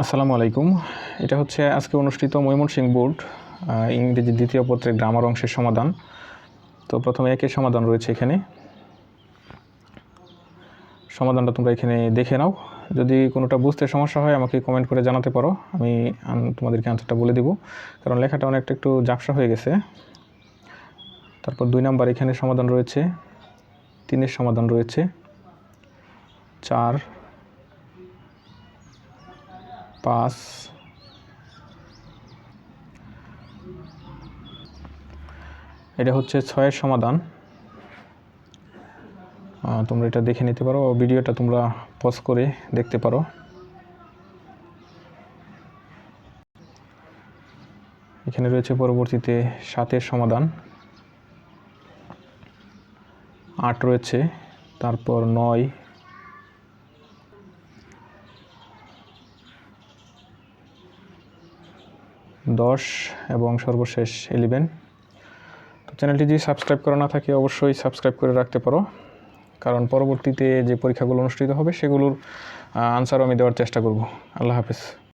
আসসালামু আলাইকুম। এটা হচ্ছে আজকে অনুষ্ঠিত ময়মনসিংহ বোর্ড ইংরেজি দ্বিতীয় পত্রের গ্রামার অংশের সমাধান। তো প্রথমে একের সমাধান রয়েছে এখানে। সমাধানটা তোমরা এখানে দেখে নাও। যদি কোনোটা বুঝতে সমস্যা হয়, আমাকে কমেন্ট করে জানাতে পারো। আমি তোমাদেরকে আনসারটা বলে দিব। কারণ লেখাটা অনেকটা একটু জাপসা হয়ে গেছে। তারপর দুই নাম্বার এখানে সমাধান রয়েছে। তিনের সমাধান রয়েছে। চার পাঁচ এটা হচ্ছে ছয়ের সমাধান। তোমরা এটা দেখে নিতে পারো, ভিডিওটা তোমরা পজ করে দেখতে পারো। এখানে রয়েছে পরবর্তীতে সাতের সমাধান। আট রয়েছে, তারপর নয় দশ এবং সর্বশেষ ইলেভেন তো চ্যানেলটি যদি সাবস্ক্রাইব করা না থাকে, অবশ্যই সাবস্ক্রাইব করে রাখতে পারো। কারণ পরবর্তীতে যে পরীক্ষাগুলো অনুষ্ঠিত হবে, সেগুলোর আনসারও আমি দেওয়ার চেষ্টা করব। আল্লাহ হাফেজ।